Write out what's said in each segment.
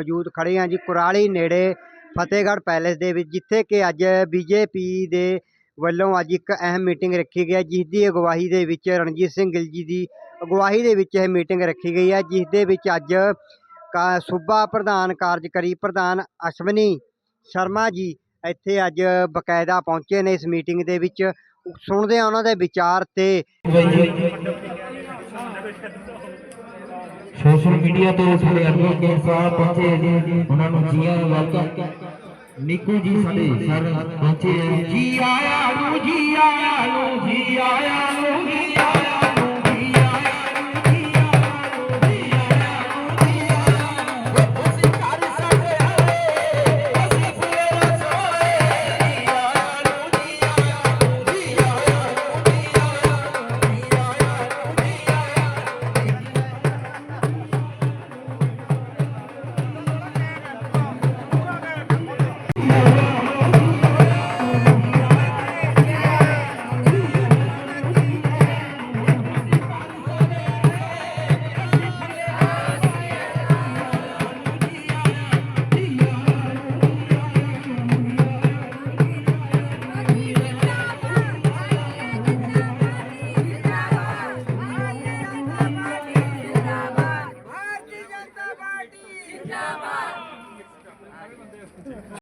ਮੌਜੂਦ ਖੜੇ ਹਾਂ ਜੀ, ਕੁਰਾਲੀ ਨੇੜੇ ਫਤਿਹਗੜ੍ਹ ਪੈਲੇਸ ਦੇ ਵਿੱਚ, ਜਿੱਥੇ ਕਿ ਅੱਜ ਬੀਜੇਪੀ ਦੇ ਵੱਲੋਂ ਅੱਜ ਇੱਕ ਅਹਿਮ ਮੀਟਿੰਗ ਰੱਖੀ ਗਈ ਹੈ ਜਿਸ ਦੀ ਅਗਵਾਈ ਦੇ ਵਿੱਚ ਰਣਜੀਤ ਸਿੰਘ ਗਿੱਲ ਜੀ ਦੀ ਅਗਵਾਈ ਦੇ ਵਿੱਚ ਇਹ ਮੀਟਿੰਗ ਰੱਖੀ ਗਈ ਹੈ ਜਿਸ ਦੇ ਵਿੱਚ ਅੱਜ ਕਾ ਸੂਬਾ ਪ੍ਰਧਾਨ ਕਾਰਜਕਾਰੀ ਪ੍ਰਧਾਨ ਅਸ਼ਵਨੀ ਸ਼ਰਮਾ ਜੀ ਇੱਥੇ ਅੱਜ ਬਕਾਇਦਾ ਪਹੁੰਚੇ ਨੇ ਇਸ ਮੀਟਿੰਗ ਦੇ ਵਿੱਚ, ਸੁਣਦੇ ਹਾਂ ਉਹਨਾਂ ਦੇ ਵਿਚਾਰ ਤੇ। ਸੋਸ਼ਲ ਮੀਡੀਆ ਤੋਂ ਸਾਡੇ ਐਡਵੋਕੇਟ ਸਾਹਿਬ ਪਹੁੰਚੇ ਜੀ ਉਹਨਾਂ ਨੂੰ ਜੀ ਆਇਆਂ ਵੈਲਕਮ ਨਿੱਕੂ ਜੀ ਸਾਡੇ ਸਰ ਪਹੁੰਚੇ ਜੀ ਆਇਆਂ ਨੂੰ, ਜੀ ਆਇਆਂ ਨੂੰ, ਜੀ ਆਇਆਂ ਨੂੰ, ਜੀ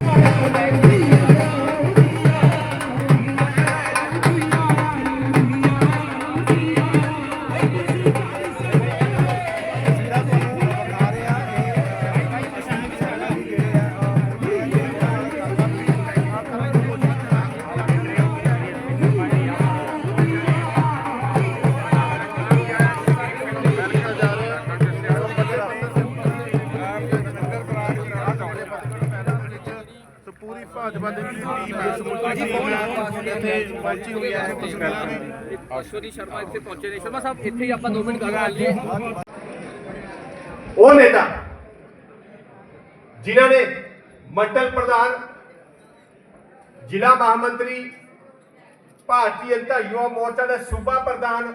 Thank you. ਪੂਰੀ ਭਾਜਪਾ ਦੀ ਟੀਮ ਹੈ ਸਮੁੱਚੀ ਟੀਮ ਹੈ ਇੱਥੇ ਪਹੁੰਚੀ ਹੋਈ ਹੈ ਕੁਝ ਕਰਕੇ ਅਸ਼ਵਨੀ ਸ਼ਰਮਾ ਇੱਥੇ ਪਹੁੰਚੇ ਨੇ। ਸ਼ਰਮਾ ਸਾਹਿਬ ਇੱਥੇ ਹੀ ਆਪਾਂ 2 ਮਿੰਟ ਗੱਲ ਕਰ ਲਈਏ। ਉਹ ਨੇਤਾ ਜਿਨ੍ਹਾਂ ਨੇ ਮੰਡਲ ਪ੍ਰਧਾਨ ਜ਼ਿਲ੍ਹਾ ਮਹਾਮੰਤਰੀ ਭਾਰਤੀ ਜਨਤਾ ਯੁਵਾ ਮੋਰਚਾ ਦੇ ਸੂਬਾ ਪ੍ਰਧਾਨ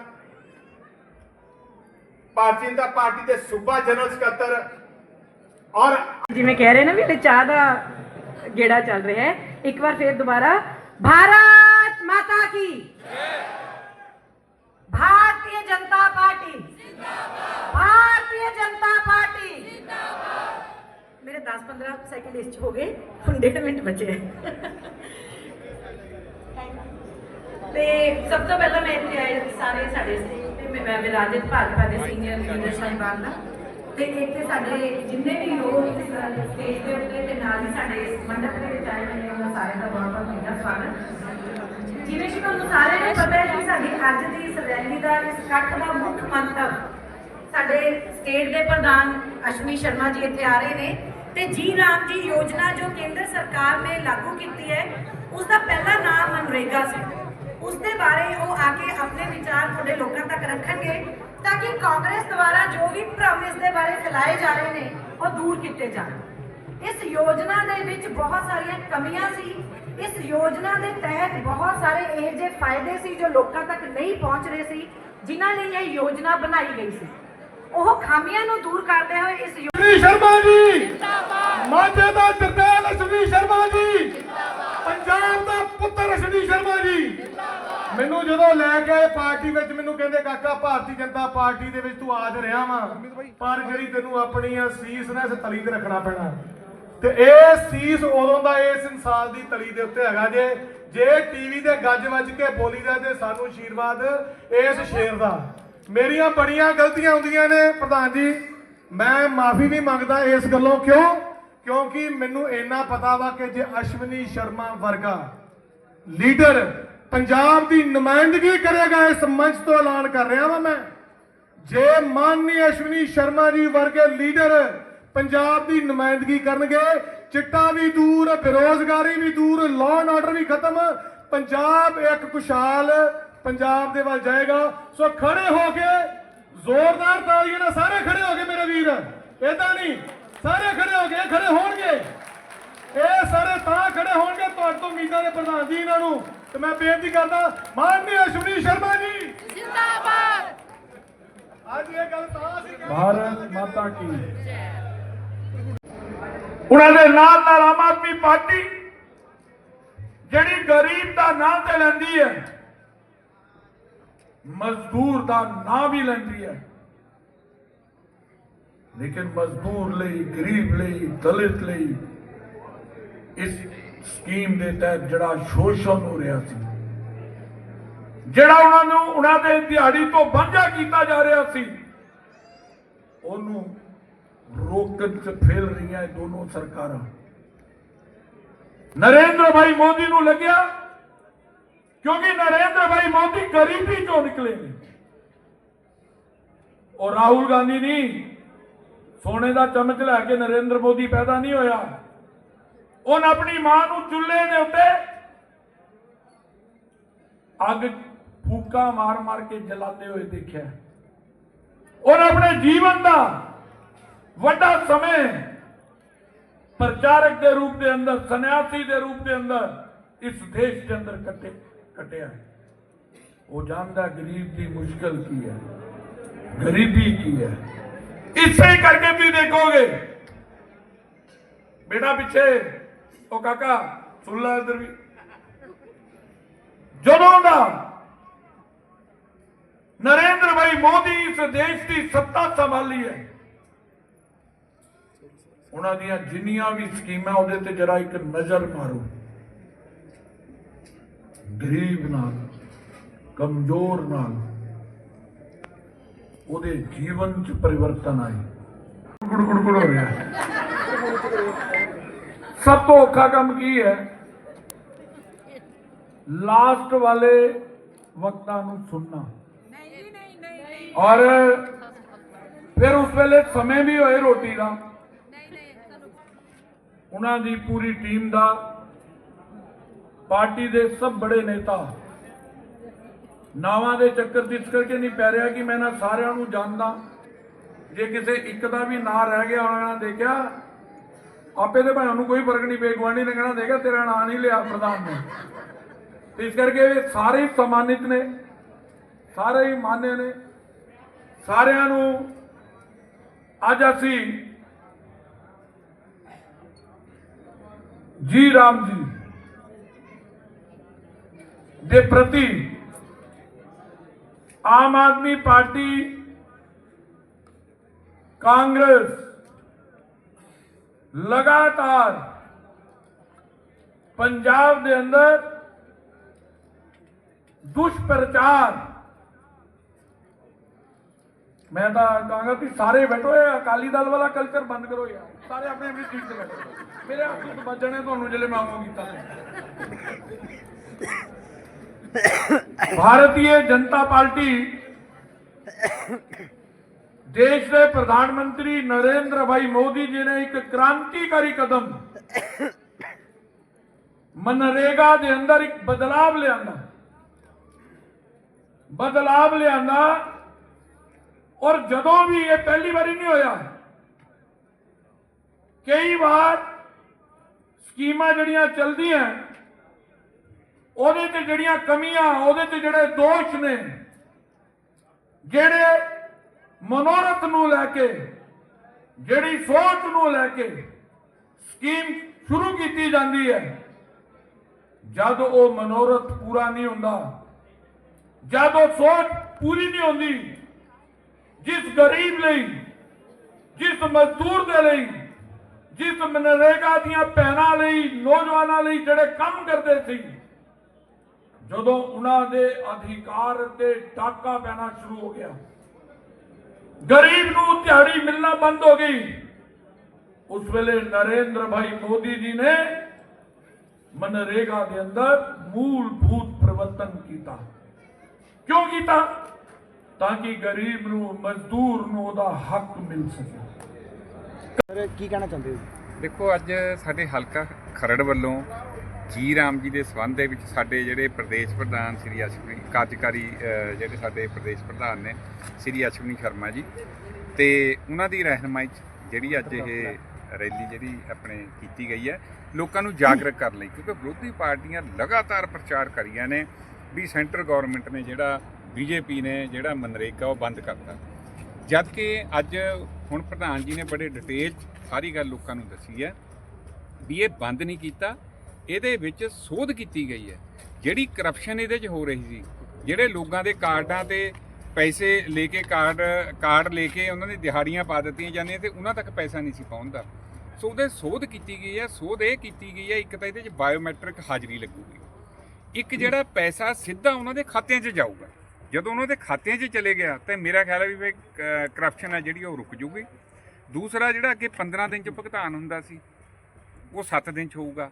ਭਾਰਤੀ ਜਨਤਾ ਪਾਰਟੀ ਦੇ ਸੂਬਾ ਜਨਰਲ ਸਕੱਤਰ ਔਰ ਜਿਵੇਂ ਕਹਿ ਰਹੇ ਨੇ ਵੀ ਇਹ ਚਾਹ ਦਾ ਗੇੜਾ ਚੱਲ ਰਿਹਾ ਹੈ ਇੱਕ ਵਾਰ ਫੇਰ ਦੁਬਾਰਾ ਭਾਰਤ ਮਾਤਾ ਕੀ भारतीय जनता पार्टी भारतीय जनता पार्टी मेरे 10-15 सेकंड इस हो गए ਹੁਣ ਡੇਢ ਮਿੰਟ ਬਚੇ ਹੈ। ਤੇ ਸਭ ਤੋਂ ਪਹਿਲਾਂ ਮੈਂ ਇੱਥੇ ਆਏ ਸਾਰੇ ਸਾਡੇ ਤੇ ਮੈਂ- ਮੈਂ ਵਿਰਾਜਿਤ ਭਾਜਪਾ ਦੇ ਸੀਨੀਅਰ ਲੀਡਰ ਸਾਹਿਬਾਨ ਦਾ ਤੇ ਇੱਥੇ ਸਾਡੇ ਜਿੰਨੇ ਵੀ ਲੋਕ ਇਸ ਸਟੇਜ ਦੇ ਉੱਤੇ ਤੇ ਨਾਲ ਹੀ ਸਾਡੇ ਇਸ ਮੰਡਪ ਦੇ ਵਿੱਚ ਆਏ ਨੇ, ਉਹਨਾਂ ਸਾਰਿਆਂ ਦਾ ਬਹੁਤ ਬਹੁਤ ਵੱਡਾ ਸਵਾਗਤ। ਜਿਵੇਂ ਕਿ ਤੁਹਾਨੂੰ ਸਾਰਿਆਂ ਨੂੰ ਪਤਾ ਹੈ ਕਿ ਸਾਡੀ ਅੱਜ ਦੀ ਇਸ ਰੈਲੀ ਦਾ ਇਸ ਇਕੱਠ ਦਾ ਮੁੱਖ ਮੰਤਵ ਸਾਡੇ ਸਟੇਟ ਦੇ ਪ੍ਰਧਾਨ ਅਸ਼ਵਨੀ ਸ਼ਰਮਾ ਜੀ ਇੱਥੇ ਆ ਰਹੇ ਨੇ ਤੇ ਜੀ ਰਾਮ ਜੀ ਯੋਜਨਾ ਜੋ ਕੇਂਦਰ ਸਰਕਾਰ ਨੇ ਲਾਗੂ ਕੀਤੀ ਹੈ ਉਸ ਦਾ ਪਹਿਲਾ ਨਾਮ ਮਨਰੇਗਾ ਸੀ। ਉਸ ਦੇ ਬਾਰੇ ਉਹ ਆ ਕੇ ਆਪਣੇ ਵਿਚਾਰ ਤੁਹਾਡੇ ਲੋਕਾਂ ਤੱਕ ਰੱਖਣਗੇ। ਤਾਂ ਕਿ ਕਾਂਗਰਸ ਦੁਆਰਾ ਜੋ ਵੀ ਭ੍ਰਮ ਇਸ ਦੇ ਬਾਰੇ ਫੈਲਾਏ ਜਾ ਰਹੇ ਨੇ ਉਹ ਦੂਰ ਕੀਤੇ ਜਾਣ ਇਸ ਯੋਜਨਾ ਦੇ ਵਿੱਚ ਬਹੁਤ ਸਾਰੀਆਂ ਕਮੀਆਂ ਸੀ ਇਸ ਯੋਜਨਾ ਦੇ ਤਹਿਤ ਬਹੁਤ ਸਾਰੇ ਇਹੋ ਜਿਹੇ ਫਾਇਦੇ ਸੀ ਜੋ ਲੋਕਾਂ ਤੱਕ ਨਹੀਂ ਪਹੁੰਚ ਰਹੇ ਸੀ ਜਿਨ੍ਹਾਂ ਲਈ ਇਹ ਯੋਜਨਾ ਬਣਾਈ ਗਈ ਸੀ ਉਹ ਖਾਮੀਆਂ ਨੂੰ ਦੂਰ ਕਰਦੇ ਹੋਏ ਇਸ ਯੋ- ਸ਼ਰਮਾ ਜੀ ਜਿੰਦਾਬਾਦ ਮਾਝੇ ਦਾ ਜਰਨੈਲ ਅਸ਼ਵਨੀ ਸ਼ਰਮਾ ਜੀ ਪੰਜਾਬ ਦਾ ਪੁੱਤਰ ਅਸ਼ਵਨੀ ਸ਼ਰਮਾ ਜੀ ਮੈਨੂੰ ਜਦੋਂ ਲੈ ਕੇ ਆਏ ਪਾਰਟੀ ਵਿੱਚ, ਮੈਨੂੰ ਕਹਿੰਦੇ, ਕਾਕਾ, ਭਾਰਤੀ ਜਨਤਾ ਪਾਰਟੀ ਦੇ ਵਿੱਚ ਤੂੰ ਆਜ ਰਿਹਾ ਵਾਂ। ਪਰ ਜਿਹੜੀ ਤੈਨੂੰ ਆਪਣੀ ਆ ਸੀਸ ਨਾ, ਇਸ ਤਲੀ ਤੇ ਰੱਖਣਾ ਪੈਣਾ। ਤੇ ਇਹ ਸੀਸ ਉਦੋਂ ਦਾ ਇਸ ਇਨਸਾਨ ਦੀ ਤਲੀ ਦੇ ਉੱਤੇ ਹੈਗਾ ਜੇ ਜੇ ਟੀਵੀ ਤੇ ਗੱਜ ਵੱਜ ਕੇ ਬੋਲੀਦਾ ਤੇ ਸਾਨੂੰ ਆਸ਼ੀਰਵਾਦ ਇਸ ਸ਼ੇਰ ਦਾ। ਮੇਰੀਆਂ ਬੜੀਆਂ ਗਲਤੀਆਂ ਹੁੰਦੀਆਂ ਨੇ, ਪ੍ਰਧਾਨ ਜੀ। ਮੈਂ ਮਾਫੀ ਵੀ ਮੰਗਦਾ ਇਸ ਗੱਲੋਂ। ਕਿਉਂ? ਕਿਉਂਕਿ ਮੈਨੂੰ ਇੰਨਾ ਪਤਾ ਵਾ ਕਿ ਜੇ ਅਸ਼ਵਨੀ ਸ਼ਰਮਾ ਵਰਗਾ ਲੀਡਰ ਪੰਜਾਬ ਦੀ ਨੁਮਾਇੰਦਗੀ ਕਰੇਗਾ, ਇਸ ਮੰਚ ਤੋਂ ਐਲਾਨ ਕਰ ਰਿਹਾ ਵਾਂ ਮੈਂ। ਜੇ ਮਾਨਨੀ ਅਸ਼ਵਨੀ ਸ਼ਰਮਾ ਜੀ ਵਰਗੇ ਲੀਡਰ ਪੰਜਾਬ ਦੀ ਨੁਮਾਇੰਦਗੀ ਕਰਨਗੇ, ਚਿੱਟਾ ਵੀ ਦੂਰ, ਬੇਰੋਜ਼ਗਾਰੀ ਵੀ ਦੂਰ ਲਾਅ ਐਂਡ ਆਰਡਰ ਵੀ ਖਤਮ, ਪੰਜਾਬ ਇੱਕ ਖੁਸ਼ਹਾਲ ਪੰਜਾਬ ਦੇ ਵੱਲ ਜਾਏਗਾ। ਸੋ ਖੜੇ ਹੋ ਕੇ, ਜ਼ੋਰਦਾਰ ਤਾਲੀਆਂ ਨਾਲ ਸਾਰੇ ਖੜੇ ਹੋ ਗਏ ਮੇਰੇ ਵੀਰ। ਇਦਾਂ ਨਹੀਂ, ਸਾਰੇ ਖੜੇ ਹੋ ਗਏ ਖੜੇ ਹੋਣਗੇ। ਇਹ ਸਾਰੇ ਤਾਂ ਖੜੇ ਹੋਣਗੇ, ਤੁਹਾਡੇ ਤੋਂ ਉਮੀਦਾਂ ਦੇ ਪ੍ਰਧਾਨ ਜੀ ਇਹਨਾਂ ਨੂੰ। ਤੇ ਮੈਂ ਬੇਨਤੀ ਕਰਦਾ ਮਾਨਯ ਅਸ਼ਵਨੀ ਸ਼ਰਮਾ ਜੀ। ਜ਼ਿੰਦਾਬਾਦ। ਅੱਜ ਇਹ ਗੱਲ ਤਾਂ ਅਸੀਂ ਭਾਰਤ ਮਾਤਾ ਕੀ। ਉਹਨਾਂ ਦੇ ਨਾਲ ਨਾਲ ਆਮ ਆਦਮੀ ਪਾਰਟੀ ਜਿਹੜੀ ਗਰੀਬ ਦਾ ਨਾਂ ਤੇ ਲੈਂਦੀ ਹੈ ਮਜ਼ਦੂਰ ਦਾ ਨਾਂ ਵੀ ਲੈਂਦੀ ਹੈ। ਲੇਕਿਨ ਮਜ਼ਦੂਰ ਲਈ ਗਰੀਬ ਲਈ ਦਲਿਤ ਲਈ ਇਸ ਸਕੀਮ ਦੇ ਤਹਿਤ ਜਿਹੜਾ ਸ਼ੋਸ਼ਣ ਹੋ ਰਿਹਾ ਸੀ, ਜਿਹੜਾ ਉਹਨਾਂ ਨੂੰ ਉਹਨਾਂ ਦੇ ਦਿਹਾੜੀ ਤੋਂ ਵਾਂਝਾ ਕੀਤਾ ਜਾ ਰਿਹਾ ਸੀ, ਉਹਨੂੰ ਰੋਕਣ ਚ ਫੇਲ ਰਹੀਆਂ ਇਹ ਦੋਨੋਂ ਸਰਕਾਰਾਂ। ਨਰਿੰਦਰ ਭਾਈ ਮੋਦੀ ਨੂੰ ਲੱਗਿਆ, ਕਿਉਂਕਿ ਨਰਿੰਦਰ ਭਾਈ ਮੋਦੀ ਗਰੀਬੀ ਚੋਂ ਨਿਕਲੇ ਨੇ। ਔਰ ਰਾਹੁਲ ਗਾਂਧੀ ਨਹੀਂ, ਸੋਨੇ ਦਾ ਚਮਚ ਲੈ ਕੇ ਨਰਿੰਦਰ ਮੋਦੀ ਪੈਦਾ ਨਹੀਂ ਹੋਇਆ। ਉਹਨ ਆਪਣੀ ਮਾਂ ਨੂੰ ਚੁੱਲ੍ਹੇ ਦੇ ਉੱਤੇ ਅੱਗ ਫੂਕਾ ਮਾਰ ਮਾਰ ਕੇ ਜਲਾਉਂਦੇ ਹੋਏ ਦੇਖਿਆ। ਉਹਨ ਆਪਣੇ ਜੀਵਨ ਦਾ ਵੱਡਾ ਸਮੇਂ ਪ੍ਰਚਾਰਕ ਦੇ ਰੂਪ ਦੇ ਅੰਦਰ, ਸੰਨਿਆਸੀ ਦੇ ਰੂਪ ਦੇ ਅੰਦਰ, ਇਸ ਦੇਸ਼ ਦੇ ਅੰਦਰ ਕੱਟੇ, ਕੱਟਿਆ। ਉਹ ਜਾਣਦਾ ਗਰੀਬ ਦੀ ਮੁਸ਼ਕਲ ਕੀ ਹੈ, ਗਰੀਬੀ ਕੀ ਹੈ। ਇਸੇ ਕਰਕੇ ਤੁਸੀਂ ਦੇਖੋਗੇ, ਬੇਟਾ ਪਿੱਛੇ ਉਹ ਕਾਕਾ, ਸੁਣ ਲੈ ਇੱਧਰ ਵੀ। ਜਦੋਂ ਦਾ ਨਰਿੰਦਰ ਭਾਈ ਮੋਦੀ ਇਸ ਦੇਸ਼ ਦੀ ਸੱਤਾ ਸੰਭਾਲੀ ਹੈ, ਉਹਨਾਂ ਦੀਆਂ ਜਿੰਨੀਆਂ ਵੀ ਸਕੀਮਾਂ ਉਹਦੇ ਤੇ ਜਰਾ ਇੱਕ ਨਜ਼ਰ ਮਾਰੋ। ਗਰੀਬ ਨਾਲ, ਕਮਜ਼ੋਰ ਨਾਲ ਉਹਦੇ ਜੀਵਨ 'ਚ ਪਰਿਵਰਤਨ ਆਏ। ਗੁੜ ਗੁੜ ਗੁੜ ਹੋ ਰਿਹਾ ਸਭ ਤੋਂ ਔਖਾ ਕੰਮ ਕੀ ਹੈ? ਲਾਸਟ ਵਾਲੇ ਵਕਤਾਂ ਨੂੰ ਸੁਣਨਾ। ਔਰ ਫਿਰ ਉਸ ਵੇਲੇ ਸਮੇਂ ਵੀ ਹੋਏ ਰੋਟੀ ਦਾ। ਉਹਨਾਂ ਦੀ ਪੂਰੀ ਟੀਮ ਦਾ। ਪਾਰਟੀ ਦੇ ਸਭ ਬੜੇ ਨੇਤਾ। ਨਾਵਾਂ ਦੇ ਚੱਕਰ ਇਸ ਕਰਕੇ ਨਹੀਂ ਪੈ ਰਿਹਾ ਕਿ ਮੈਂ ਨਾ ਸਾਰਿਆਂ ਨੂੰ ਜਾਣਦਾ। ਜੇ ਕਿਸੇ ਇੱਕ ਦਾ ਵੀ ਨਾਂ ਰਹਿ ਗਿਆ, ਉਹਨਾਂ ਨੇ ਦੇਖਿਆ ਆਪੇ ਦੇ ਭਾਈਆਂ ਨੂੰ ਕੋਈ ਫ਼ਰਕ ਨਹੀਂ ਪਏ ਗਵਾਂਢੀ ਨੇ ਕਹਿਣਾ ਦੇਗਾ ਤੇਰਾ ਨਾਂ ਨਹੀਂ ਲਿਆ ਪ੍ਰਧਾਨ ਨੇ। ਤੇ ਇਸ ਕਰਕੇ ਇਹ ਸਾਰੇ ਹੀ ਸਨਮਾਨਿਤ ਨੇ, ਸਾਰੇ ਹੀ ਮਾਨੇ ਨੇ। ਸਾਰਿਆਂ ਨੂੰ ਅੱਜ ਅਸੀਂ ਜੀ ਰਾਮ ਜੀ ਦੇ ਪ੍ਰਤੀ ਆਮ ਆਦਮੀ ਪਾਰਟੀ ਕਾਂਗਰਸ ਲਗਾਤਾਰ ਪੰਜਾਬ ਦੇ ਅੰਦਰ ਦੁਸ਼ਪ੍ਰਚਾਰ। ਮੈਂ ਤਾਂ ਕਹਾਂਗਾ ਕਿ ਸਾਰੇ ਬੈਠੋ ਇਹ ਅਕਾਲੀ ਦਲ ਵਾਲਾ ਕਲਚਰ ਬੰਦ ਕਰੋ ਯਾਰ। ਸਾਰੇ ਆਪਣੇ ਆਪਣੀ ਸੀਟ ਤੇ ਬੈਠੋ। ਮੇਰੇ ਹੱਥ ਤੋਂ ਵੱਜਣੇ ਤੁਹਾਨੂੰ ਜਿਹੜੇ ਮੈਂ ਆਉਂਗਾ ਕੀਤਾ ਭਾਰਤੀ ਜਨਤਾ ਪਾਰਟੀ ਦੇਸ਼ ਦੇ ਪ੍ਰਧਾਨ ਮੰਤਰੀ ਨਰਿੰਦਰ ਭਾਈ ਮੋਦੀ ਜੀ ਨੇ ਇੱਕ ਕ੍ਰਾਂਤੀਕਾਰੀ ਕਦਮ ਮਨਰੇਗਾ ਦੇ ਅੰਦਰ ਇੱਕ ਬਦਲਾਵ ਲਿਆਂਦਾ। ਬਦਲਾਵ ਲਿਆਂਦਾ ਔਰ ਜਦੋਂ ਵੀ ਇਹ ਪਹਿਲੀ ਵਾਰੀ ਨਹੀਂ ਹੋਇਆ, ਕਈ ਵਾਰ ਸਕੀਮਾਂ ਜਿਹੜੀਆਂ ਚੱਲਦੀਆਂ, ਉਹਦੇ ਤੇ ਜਿਹੜੀਆਂ ਕਮੀਆਂ, ਉਹਦੇ ਤੇ ਜਿਹੜੇ ਦੋਸ਼ ਨੇ, ਜਿਹੜੇ ਮਨੋਰਥ ਨੂੰ ਲੈ ਕੇ, ਜਿਹੜੀ ਸੋਚ ਨੂੰ ਲੈ ਕੇ ਸਕੀਮ ਸ਼ੁਰੂ ਕੀਤੀ ਜਾਂਦੀ ਹੈ, ਜਦ ਉਹ ਮਨੋਰਥ ਪੂਰਾ ਨਹੀਂ ਹੁੰਦਾ, ਜਦ ਉਹ ਸੋਚ ਪੂਰੀ ਨਹੀਂ ਹੁੰਦੀ, ਜਿਸ ਗਰੀਬ ਲਈ, ਜਿਸ ਮਜ਼ਦੂਰ ਦੇ ਲਈ, ਜਿਸ ਮਨਰੇਗਾ ਦੀਆਂ ਭੈਣਾਂ ਲਈ, ਨੌਜਵਾਨਾਂ ਲਈ ਜਿਹੜੇ ਕੰਮ ਕਰਦੇ ਸੀ, ਜਦੋਂ ਉਹਨਾਂ ਦੇ ਅਧਿਕਾਰ ਤੇ ਟਾਕਾ ਪੈਣਾ ਸ਼ੁਰੂ ਹੋ ਗਿਆ। ਗਰੀਬ ਨੂੰ ਦਿਹਾੜੀ ਮਿਲਣਾ ਬੰਦ ਹੋ ਗਈ। ਉਸ ਵੇਲੇ ਨਰਿੰਦਰ ਭਾਈ ਮੋਦੀ ਜੀ ਨੇ ਮਨਰੇਗਾ ਦੇ ਅੰਦਰ ਮੂਲਭੂਤ ਪਰਿਵਰਤਨ ਕੀਤਾ। ਕਿਉਂ ਕੀਤਾ? ਤਾਂ ਕਿ ਗਰੀਬ ਨੂੰ ਮਜ਼ਦੂਰ ਨੂੰ ਉਹਦਾ ਹੱਕ ਮਿਲ ਸਕੇ। ਸਰ ਕੀ ਕਹਿਣਾ ਚਾਹੁੰਦੇ ਹੋ? ਦੇਖੋ ਅੱਜ ਸਾਡੇ ਹਲਕਾ ਖਰੜ ਵੱਲੋਂ ਜੀ ਰਾਮ ਜੀ ਦੇ ਸਬੰਧ ਦੇ ਵਿੱਚ ਸਾਡੇ ਜਿਹੜੇ ਪ੍ਰਦੇਸ਼ ਪ੍ਰਧਾਨ ਸ੍ਰੀ ਅਸ਼ਵਨੀ, ਕਾਰਜਕਾਰੀ ਜਿਹੜੇ ਸਾਡੇ ਪ੍ਰਦੇਸ਼ ਪ੍ਰਧਾਨ ਨੇ ਸ੍ਰੀ ਅਸ਼ਵਨੀ ਸ਼ਰਮਾ ਜੀ ਤੇ ਉਹਨਾਂ ਦੀ ਰਹਿਨਮਾਈ 'ਚ ਜਿਹੜੀ ਅੱਜ ਇਹ ਰੈਲੀ ਜਿਹੜੀ ਆਪਣੇ ਕੀਤੀ ਗਈ ਹੈ, ਲੋਕਾਂ ਨੂੰ ਜਾਗਰੂਕ ਕਰਨ ਲਈ, ਕਿਉਂਕਿ ਵਿਰੋਧੀ ਪਾਰਟੀਆਂ ਲਗਾਤਾਰ ਪ੍ਰਚਾਰ ਕਰੀਆਂ ਨੇ ਵੀ ਸੈਂਟਰ ਗਵਰਨਮੈਂਟ ਨੇ ਜਿਹੜਾ ਬੀਜੇਪੀ ਨੇ ਜਿਹੜਾ ਮਨਰੇਗਾ ਉਹ ਬੰਦ ਕਰਤਾ। ਜਦ ਕਿ ਅੱਜ ਹੁਣ ਪ੍ਰਧਾਨ ਜੀ ਨੇ ਬੜੇ ਡਿਟੇਲ 'ਚ ਸਾਰੀ ਗੱਲ ਲੋਕਾਂ ਨੂੰ ਦੱਸੀ ਹੈ ਵੀ ਇਹ ਬੰਦ ਨਹੀਂ ਕੀਤਾ ਇਹਦੇ ਵਿੱਚ ਸੋਧ ਕੀਤੀ ਗਈ ਹੈ। ਜਿਹੜੀ ਕਰਪਸ਼ਨ ਇਹਦੇ 'ਚ ਹੋ ਰਹੀ ਸੀ, ਜਿਹੜੇ ਲੋਕਾਂ ਦੇ ਕਾਰਡਾਂ ਤੇ ਪੈਸੇ ਲੈ ਕੇ ਕਾਰਡ ਕਾਰਡ ਲੈ ਕੇ ਉਹਨਾਂ ਦੀ ਦਿਹਾੜੀਆਂ ਪਾ ਦਿੱਤੀਆਂ ਜਾਂਦੀਆਂ ਤੇ ਉਹਨਾਂ ਤੱਕ ਪੈਸਾ ਨਹੀਂ ਸੀ ਪਹੁੰਚਦਾ। ਸੋ ਉਹਦੇ ਸੋਧ ਕੀਤੀ ਗਈ ਹੈ, ਸੋਧ ਇਹ ਕੀਤੀ ਗਈ ਹੈ, ਇੱਕ ਤਾਂ ਇਹਦੇ 'ਚ ਬਾਇਓਮੈਟ੍ਰਿਕ ਹਾਜ਼ਰੀ ਲੱਗੂਗੀ। ਇੱਕ ਜਿਹੜਾ ਪੈਸਾ ਸਿੱਧਾ ਉਹਨਾਂ ਦੇ ਖਾਤਿਆਂ 'ਚ ਜਾਊਗਾ। ਜਦੋਂ ਉਹਨਾਂ ਦੇ ਖਾਤਿਆਂ 'ਚ ਚਲੇ ਗਿਆ, ਤਾਂ ਮੇਰਾ ਖਿਆਲ ਹੈ ਵੀ ਕਰਪਸ਼ਨ ਹੈ ਜਿਹੜੀ ਉਹ ਰੁਕ ਜੂਗੀ। ਦੂਸਰਾ ਜਿਹੜਾ ਅੱਗੇ 15 ਦਿਨ 'ਚ ਭੁਗਤਾਨ ਹੁੰਦਾ ਸੀ, ਉਹ 7 ਦਿਨ 'ਚ ਹੋਊਗਾ।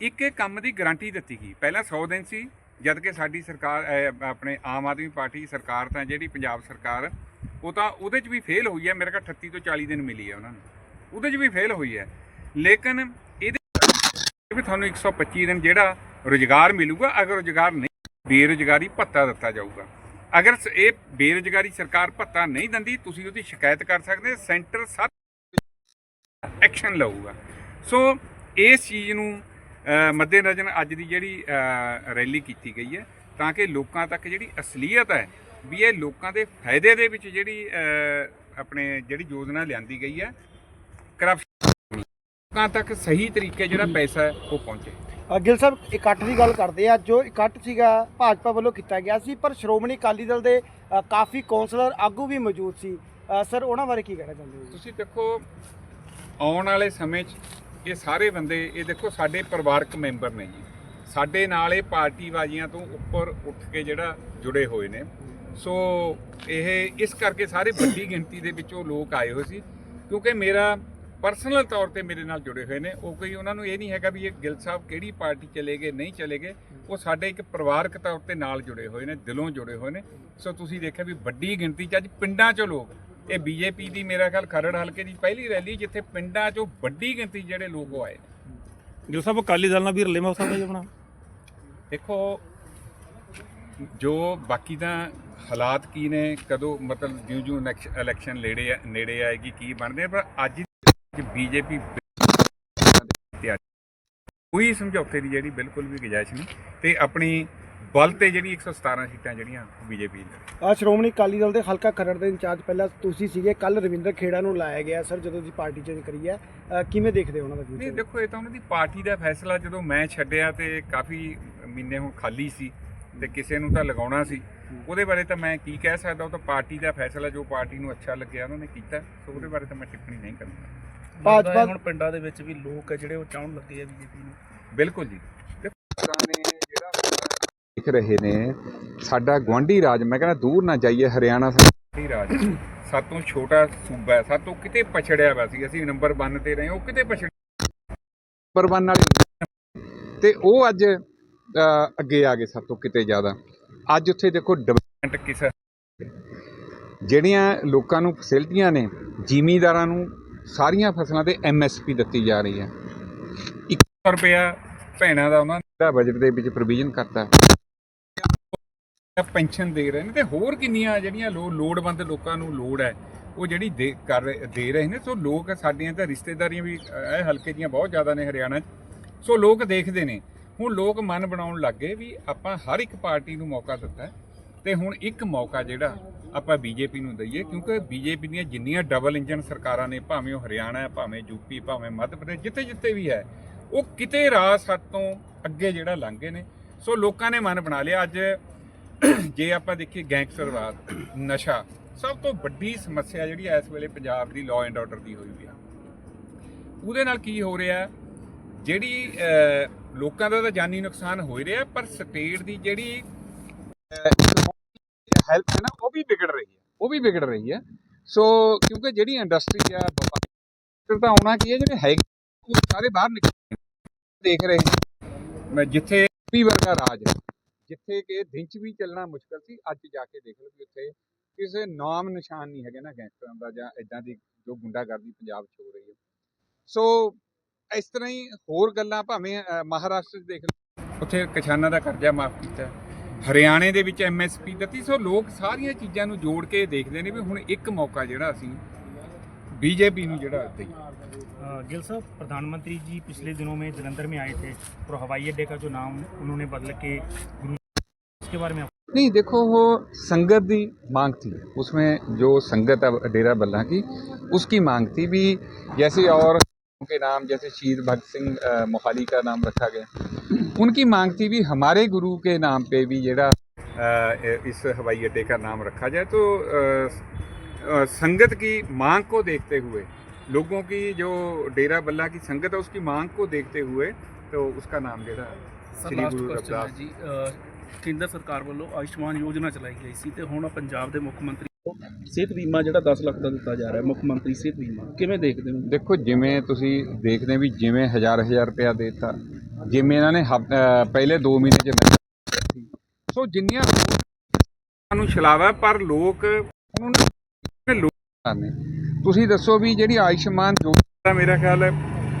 ਇੱਕ ਇਹ ਕੰਮ ਦੀ ਗਾਰੰਟੀ ਦਿੱਤੀ ਗਈ। ਪਹਿਲਾਂ 100 ਦਿਨ ਸੀ, ਜਦ ਕਿ ਸਾਡੀ ਸਰਕਾਰ ਆਪਣੇ ਆਮ ਆਦਮੀ ਪਾਰਟੀ ਸਰਕਾਰ ਤਾਂ ਜਿਹੜੀ ਪੰਜਾਬ ਸਰਕਾਰ, ਉਹ ਤਾਂ ਉਹਦੇ 'ਚ ਵੀ ਫੇਲ ਹੋਈ ਹੈ। ਮੇਰੇ ਕੋਲ 38 ਤੋਂ 40 ਦਿਨ ਮਿਲੀ ਹੈ ਉਹਨਾਂ ਨੂੰ। ਉਹਦੇ 'ਚ ਵੀ ਫੇਲ ਹੋਈ ਹੈ। ਲੇਕਿਨ ਇਹਦੇ ਵੀ ਤੁਹਾਨੂੰ 125 ਦਿਨ ਜਿਹੜਾ ਰੁਜ਼ਗਾਰ ਮਿਲੂਗਾ, ਅਗਰ ਰੁਜ਼ਗਾਰ ਨਹੀਂ, ਬੇਰੁਜ਼ਗਾਰੀ ਭੱਤਾ ਦਿੱਤਾ ਜਾਊਗਾ। ਅਗਰ ਇਹ ਬੇਰੁਜ਼ਗਾਰੀ ਸਰਕਾਰ ਭੱਤਾ ਨਹੀਂ ਦਿੰਦੀ, ਤੁਸੀਂ ਉਹਦੀ ਸ਼ਿਕਾਇਤ ਕਰ ਸਕਦੇ, ਸੈਂਟਰ ਸੱਤ ਐਕਸ਼ਨ ਲਊਗਾ। ਸੋ, ਇਸ ਚੀਜ਼ ਨੂੰ ਅ, ਮੱਦੇਨਜ਼ਰ ਅੱਜ ਦੀ ਜਿਹੜੀ ਰੈਲੀ ਕੀਤੀ ਗਈ ਹੈ ਤਾਂ ਕਿ ਲੋਕਾਂ ਤੱਕ ਜਿਹੜੀ ਅਸਲੀਅਤ ਹੈ ਵੀ ਇਹ ਲੋਕਾਂ ਦੇ ਫਾਇਦੇ ਦੇ ਵਿੱਚ ਜਿਹੜੀ ਆਪਣੇ ਜਿਹੜੀ ਯੋਜਨਾ ਲਿਆਂਦੀ ਗਈ ਹੈ ਕਰਪਸ਼ਨ ਲੋਕਾਂ ਤੱਕ ਸਹੀ ਤਰੀਕੇ ਜਿਹੜਾ ਪੈਸਾ ਹੈ ਉਹ ਪਹੁੰਚੇ। ਗਿੱਲ ਸਾਹਿਬ ਇਕੱਠ ਦੀ ਗੱਲ ਕਰਦੇ ਆ ਜੋ ਇਕੱਠ ਸੀਗਾ ਭਾਜਪਾ ਵੱਲੋਂ ਕੀਤਾ ਗਿਆ ਸੀ ਪਰ ਸ਼੍ਰੋਮਣੀ ਅਕਾਲੀ ਦਲ ਦੇ ਕਾਫੀ ਕੌਂਸਲਰ ਆਗੂ ਵੀ ਮੌਜੂਦ ਸੀ। ਸਰ ਉਹਨਾਂ ਬਾਰੇ ਕੀ ਕਹਿਣਾ ਚਾਹੁੰਦੇ ਹੋ? ਤੁਸੀਂ ਦੇਖੋ ਆਉਣ ਵਾਲੇ ਸਮੇਂ 'ਚ ਇਹ ਸਾਰੇ ਬੰਦੇ, ਇਹ ਦੇਖੋ ਸਾਡੇ ਪਰਿਵਾਰਕ ਮੈਂਬਰ ਨੇ ਜੀ। ਸਾਡੇ ਨਾਲ ਇਹ ਪਾਰਟੀਬਾਜ਼ੀਆਂ ਤੋਂ ਉੱਪਰ ਉੱਠ ਕੇ ਜਿਹੜਾ ਜੁੜੇ ਹੋਏ ਨੇ। ਸੋ ਇਹ, ਇਸ ਕਰਕੇ ਸਾਰੇ ਵੱਡੀ ਗਿਣਤੀ ਦੇ ਵਿੱਚੋਂ ਲੋਕ ਆਏ ਹੋਏ ਸੀ, ਕਿਉਂਕਿ ਮੇਰਾ ਪਰਸਨਲ ਤੌਰ ਤੇ ਮੇਰੇ ਨਾਲ ਜੁੜੇ ਹੋਏ ਨੇ। ਉਹ ਕੋਈ ਉਹਨਾਂ ਨੂੰ ਇਹ ਨਹੀਂ ਹੈਗਾ ਵੀ ਇਹ ਗਿੱਲ ਸਾਹਿਬ ਕਿਹੜੀ ਪਾਰਟੀ ਚਲੇ ਗਏ, ਨਹੀਂ ਚਲੇ ਗਏ। ਉਹ ਸਾਡੇ ਇੱਕ ਪਰਿਵਾਰਕ ਤੌਰ ਤੇ ਨਾਲ ਜੁੜੇ ਹੋਏ ਨੇ, ਦਿਲੋਂ ਜੁੜੇ ਹੋਏ ਨੇ। ਸੋ ਤੁਸੀਂ ਦੇਖਿਆ ਵੀ ਵੱਡੀ ਗਿਣਤੀ 'ਚ ਅੱਜ ਪਿੰਡਾਂ 'ਚੋਂ ਲੋਕ ਇਹ ਬੀਜੇਪੀ ਦੀ ਮੇਰਾ ਖਿਆਲ ਖਰੜ ਹਲਕੇ ਦੀ ਪਹਿਲੀ ਰੈਲੀ ਜਿੱਥੇ ਪਿੰਡਾਂ 'ਚੋਂ ਵੱਡੀ ਗਿਣਤੀ ਜਿਹੜੇ ਲੋਕ ਆਏ ਜੋ ਸਭ ਅਕਾਲੀ ਦਲ ਨਾਲ ਵੀ ਰਲੇਵਾ ਹੋ ਸਕਦਾ ਜੀ ਆਪਣਾ। ਦੇਖੋ ਜੋ ਬਾਕੀ ਤਾਂ ਹਾਲਾਤ ਕੀ ਨੇ ਕਦੋਂ ਮਤਲਬ ਜਿਉਂ ਜਿਉਂ ਇਲੈਕਸ਼- ਇਲੈਕਸ਼ਨ ਨੇੜੇ ਨੇੜੇ ਆਏਗੀ ਕੀ ਬਣਦੇ ਪਰ ਅੱਜ ਬੀਜੇਪੀ ਕੋਈ ਸਮਝੌਤੇ ਦੀ ਜਿਹੜੀ ਬਿਲਕੁਲ ਵੀ ਗੁੰਜਾਇਸ਼ ਨਹੀਂ। ਤੇ ਆਪਣੀ ਬਲ ਤੇ ਜਿਹੜੀ 117 ਸੀਟਾਂ ਜਿਹੜੀਆਂ ਬੀਜੇਪੀ ਨੇ ਅ, ਸ਼੍ਰੋਮਣੀ ਅਕਾਲੀ ਦਲ ਦੇ ਹਲਕਾ ਖਰੜ ਦੇ ਇੰਚਾਰਜ ਪਹਿਲਾਂ ਤੁਸੀਂ ਸੀਗੇ ਕੱਲ ਰਵਿੰਦਰ ਖੇੜਾ ਨੂੰ ਲਾਇਆ ਗਿਆ ਸਰ ਜਦੋਂ ਦੀ ਪਾਰਟੀ ਚੇਂਜ ਕਰੀ ਹੈ। ਅ, ਕਿਵੇਂ ਦੇਖਦੇ ਹੋ ਉਹਨਾਂ ਦਾ ਨਹੀਂ ਫਿਊਚਰ ਦੇਖੋ ਇਹ ਤਾਂ ਉਹਨਾਂ ਦੀ ਪਾਰਟੀ ਦਾ ਫੈਸਲਾ ਜਦੋਂ ਮੈਂ ਛੱਡਿਆ ਤੇ ਕਾਫੀ ਮਹੀਨੇ ਹੁਣ ਖਾਲੀ ਸੀ ਤੇ ਕਿਸੇ ਨੂੰ ਤਾਂ ਲਗਾਉਣਾ ਸੀ। ਉਹਦੇ ਬਾਰੇ ਤਾਂ ਮੈਂ ਕੀ ਕਹਿ ਸਕਦਾ ਉਹ ਤਾਂ ਪਾਰਟੀ ਦਾ ਫੈਸਲਾ ਜੋ ਪਾਰਟੀ ਨੂੰ ਅੱਛਾ ਲੱਗਿਆ ਉਹਨਾਂ ਨੇ ਕੀਤਾ। ਸੋ ਉਹਦੇ ਬਾਰੇ ਤਾਂ ਮੈਂ ਟਿੱਪਣੀ ਨਹੀਂ ਕਰੂੰਗਾ। ਭਾਜਪਾ ਹੁਣ ਪਿੰਡਾਂ ਦੇ ਵਿੱਚ ਵੀ ਲੋਕ ਆ ਜਿਹੜੇ ਉਹ ਚਾਹਣ ਲੱਗੇ ਆ ਬੀਜੇਪੀ ਨੂੰ। ਬਿਲਕੁਲ ਜੀ। ਦੇਖੋ ਨੇ ਜਿਹੜਾ ਦੇਖ ਰਹੇ ਨੇ ਸਾਡਾ ਗਵਾਂਢੀ ਰਾਜ ਮੈਂ ਕਹਿੰਦਾ ਦੂਰ ਨਾ ਜਾਈਏ ਹਰਿਆਣਾ ਸਾਡੀ ਰਾਜ। ਸਾਤੋਂ ਛੋਟਾ ਸੂਬਾ ਹੈ ਸਾਤੋਂ ਕਿਤੇ ਪਛੜਿਆ ਹੋਇਆ ਸੀ ਅਸੀਂ ਨੰਬਰ 1 ਤੇ ਰਹੇ ਉਹ ਕਿਤੇ ਪਛੜ ਨੰਬਰ 1 ਤੇ ਉਹ ਅੱਜ ਅ, ਅੱਗੇ ਆ ਗਏ ਸਭ ਤੋਂ ਕਿਤੇ ਜ਼ਿਆਦਾ। ਅੱਜ ਉੱਥੇ ਦੇਖੋ ਡਿਵੈਲਪਮੈਂਟ ਕਿਸ ਜਿਹੜੀਆਂ ਲੋਕਾਂ ਨੂੰ ਫੈਸਿਲਿਟੀਆਂ ਨੇ ਜ਼ਿਮੀਂਦਾਰਾਂ ਨੂੰ ਸਾਰੀਆਂ ਫਸਲਾਂ ਤੇ ਐਮਐਸਪੀ ਦਿੱਤੀ ਜਾ ਰਹੀ ਹੈ। 1 ਰੁਪਇਆ ਭੈਣਾਂ ਦਾ ਉਹਨਾਂ ਦਾ ਬਜਟ ਦੇ ਵਿੱਚ ਪ੍ਰੋਵੀਜ਼ਨ ਕਰਤਾ। ਪੈਨਸ਼ਨ ਦੇ ਰਹੇ ਨੇ ਤੇ ਹੋਰ ਕਿੰਨੀਆਂ ਜਿਹੜੀਆਂ ਲੋ ਲੋੜਵੰਦ ਲੋਕਾਂ ਨੂੰ ਲੋੜ ਹੈ ਉਹ ਜਿਹੜੀ ਦੇ ਕਰ ਰਹੇ- ਦੇ ਰਹੇ ਨੇ ਸੋ ਲੋਕ ਸਾਡੀਆਂ ਤਾਂ ਰਿਸ਼ਤੇਦਾਰੀਆਂ ਵੀ ਅ, ਇਹ ਹਲਕੇ ਦੀਆਂ ਬਹੁਤ ਜ਼ਿਆਦਾ ਨੇ ਹਰਿਆਣਾ 'ਚ ਸੋ ਲੋਕ ਦੇਖਦੇ ਨੇ। ਹੁਣ ਲੋਕ ਮਨ ਬਣਾਉਣ ਲੱਗੇ ਵੀ ਆਪਾਂ ਹਰ ਇੱਕ ਪਾਰਟੀ ਨੂੰ ਮੌਕਾ ਦਿੱਤਾ ਹੈ ਤੇ ਹੁਣ ਇੱਕ ਮੌਕਾ ਜਿਹੜਾ ਆਪਾਂ ਬੀਜੇਪੀ ਨੂੰ ਦਈਏ ਕਿਉਂਕਿ ਬੀਜੇਪੀ ਦੀਆਂ ਜਿੰਨੀਆਂ ਡਬਲ ਇੰਜਨ ਸਰਕਾਰਾਂ ਨੇ ਭਾਵੇਂ ਉਹ ਹਰਿਆਣਾ ਹੈ ਭਾਵੇਂ ਯੂਪੀ ਭਾਵੇਂ ਮੱਧ ਪ੍ਰਦੇਸ਼ ਜਿੱਥੇ ਜਿੱਥੇ ਵੀ ਹੈ ਉਹ ਕਿਤੇ ਰਾਹ ਸੱਤ ਤੋਂ ਅੱਗੇ ਜਿਹੜਾ ਲੰਘੇ ਨੇ। ਸੋ ਲੋਕਾਂ ਨੇ ਮਨ ਬਣਾ ਲਿਆ ਅੱਜ ਜੇ ਆਪਾਂ ਦੇਖੀਏ ਗੈਂਗਸਟਰਵਾਦ ਨਸ਼ਾ ਸਭ ਤੋਂ ਵੱਡੀ ਸਮੱਸਿਆ ਜਿਹੜੀ ਇਸ ਵੇਲੇ ਪੰਜਾਬ ਦੀ ਲਾਅ ਐਂਡ ਆਰਡਰ ਦੀ ਹੋਈ ਵੀ ਆ। ਉਹਦੇ ਨਾਲ ਕੀ ਹੋ ਰਿਹਾ? ਜਿਹੜੀ ਲੋਕਾਂ ਦਾ ਤਾਂ ਜਾਨੀ ਨੁਕਸਾਨ ਹੋ ਰਿਹਾ ਪਰ ਸਟੇਟ ਦੀ ਜਿਹੜੀ ਹੈਲਥ ਹੈ ਨਾ ਉਹ ਵੀ ਵਿਗੜ ਰਹੀ ਹੈ। ਉਹ ਵੀ ਵਿਗੜ ਰਹੀ ਹੈ। ਸੋ ਕਿਉਂਕਿ ਜਿਹੜੀ ਇੰਡਸਟਰੀ ਆ ਵਪਾਰ ਤਾਂ ਆਉਣਾ ਕੀ ਹੈ ਜਿਹੜੇ ਹੈਗੇ ਉਹ ਸਾਰੇ ਬਾਹਰ ਨਿਕਲ ਦੇਖ ਰਹੇ ਮੈਂ ਜਿੱਥੇ ਵੀ ਵਰਗਾ ਰਾਜ ਹੈ, ਜਿੱਥੇ ਕਿ ਦਿਨ ਚ ਵੀ ਚੱਲਣਾ ਮੁਸ਼ਕਲ ਸੀ ਅੱਜ ਜਾ ਕੇ ਦੇਖ ਲਓ ਵੀ ਉੱਥੇ ਕਿਸੇ ਨਾਮ ਨਿਸ਼ਾਨ ਨਹੀਂ ਹੈਗੇ ਨਾ ਗੈਂਗਸਟਰਾਂ ਦਾ ਜਾਂ ਇਦਾਂ ਦੀ ਜੋ ਗੁੰਡਾਗਰਦੀ ਪੰਜਾਬ 'ਚ ਹੋ ਰਹੀ ਹੈ ਸੋ ਇਸ ਤਰ੍ਹਾਂ ਹੀ ਹੋਰ ਗੱਲਾਂ ਭਾਵੇਂ ਅ, ਮਹਾਰਾਸ਼ਟਰ 'ਚ ਦੇਖ ਲਓ ਉੱਥੇ ਕਿਸਾਨਾਂ ਦਾ ਕਰਜ਼ਾ ਮਾਫ ਕੀਤਾ ਹਰਿਆਣੇ ਦੇ ਵਿੱਚ ਐਮਐਸਪੀ ਦਿੱਤੀ ਸੋ ਲੋਕ ਸਾਰੀਆਂ ਚੀਜ਼ਾਂ ਨੂੰ ਜੋੜ ਕੇ ਦੇਖਦੇ ਨੇ ਵੀ ਹੁਣ ਇੱਕ ਮੌਕਾ ਜਿਹੜਾ ਅਸੀਂ बीजेपी ਨੂੰ ਜਿਹੜਾ ਦਈਏ अ, गिल साहब प्रधानमंत्री जी पिछले दिनों में जलंधर में आए थे और हवाई अड्डे का जो नाम उन्होंने बदल के गुरु इसके बारे में नहीं देखो वो संगत की मांग थी। उसमें जो संगत अब डेरा बल्ला की उसकी मांग थी भी जैसे और के नाम जैसे शहीद भगत सिंह मोहाली का नाम रखा गया उनकी मांग थी भी हमारे गुरु के नाम पे भी जरा इस हवाई अड्डे का नाम रखा जाए। तो आ, संगत की मांग को देखते हुए लोगों की जो डेरा बल्ला की संगत है उसकी मांग को देखते हुए तो उसका नाम जरा श्री गुरु जी। ਕੇਂਦਰ ਸਰਕਾਰ ਵੱਲੋਂ ਆਯੁਸ਼ਮਾਨ ਯੋਜਨਾ ਚਲਾਈ ਗਈ ਸੀ ਤੇ ਹੁਣ ਪੰਜਾਬ ਦੇ ਮੁੱਖ ਮੰਤਰੀ ਸਿਹਤ ਬੀਮਾ ਜਿਹੜਾ 10 ਲੱਖ ਦਾ ਦਿੱਤਾ ਜਾ ਰਿਹਾ, ਮੁੱਖ ਮੰਤਰੀ ਸਿਹਤ ਬੀਮਾ, ਕਿਵੇਂ ਦੇਖਦੇ ਹੋ? ਦੇਖੋ, ਜਿਵੇਂ ਤੁਸੀਂ ਦੇਖਦੇ ਵੀ ਜਿਵੇਂ ਹਜ਼ਾਰ ਹਜ਼ਾਰ ਰੁਪਇਆ ਦੇਤਾ, ਜਿਵੇਂ ਇਹਨਾਂ ਨੇ ਪਹਿਲੇ 2 ਮਹੀਨੇ ਚ ਨਹੀਂ ਸੋ ਜਿੰਨੀਆਂ ਨੂੰ ਛਲਾਵਾ, ਪਰ ਲੋਕ ਹੁਣ ਲੋਕ ਨੇ, ਤੁਸੀਂ ਦੱਸੋ ਵੀ ਜਿਹੜੀ ਆਯੁਸ਼ਮਾਨ ਯੋਜਨਾ ਮੇਰਾ ਖਿਆਲ ਹੈ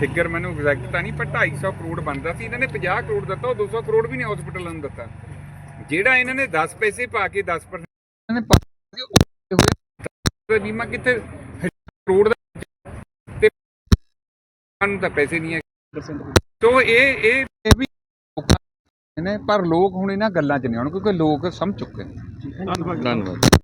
ਫਿਗਰ ਮੈਨੂੰ ਐਗਜ਼ੈਕਟ ਤਾਂ ਨਹੀਂ, ਪਰ 250 ਕਰੋੜ ਬਣਦਾ ਸੀ। ਇਹਨਾਂ ਨੇ 50 ਕਰੋੜ ਦਿੱਤਾ, ਉਹ 200 ਕਰੋੜ ਵੀ ਨਹੀਂ ਹਸਪੀਟਲਾਂ ਨੂੰ ਦਿੱਤਾ। ਜਿਹੜਾ ਇਹਨਾਂ ਨੇ 10 ਪੈਸੇ ਪਾ ਕੇ 10% ਇਹਨਾਂ ਨੇ ਪਾ ਕੇ ਉਹ ਹੋਏ? ਬੀਮਾ ਕਿੱਥੇ? ਕਰੋੜ ਦਾ ਤੇ ਸਾਨੂੰ ਤਾਂ ਪੈਸੇ ਨਹੀਂ ਹੈ ਸੋ ਇਹ ਇਹ ਵੀ ਨੇ ਪਰ ਲੋਕ ਹੁਣ ਇਹਨਾਂ ਗੱਲਾਂ 'ਚ ਨਹੀਂ ਆਉਣ ਕਿਉਂਕਿ ਲੋਕ ਸਮਝ ਚੁੱਕੇ ਨੇ। ਧੰਨਵਾਦ।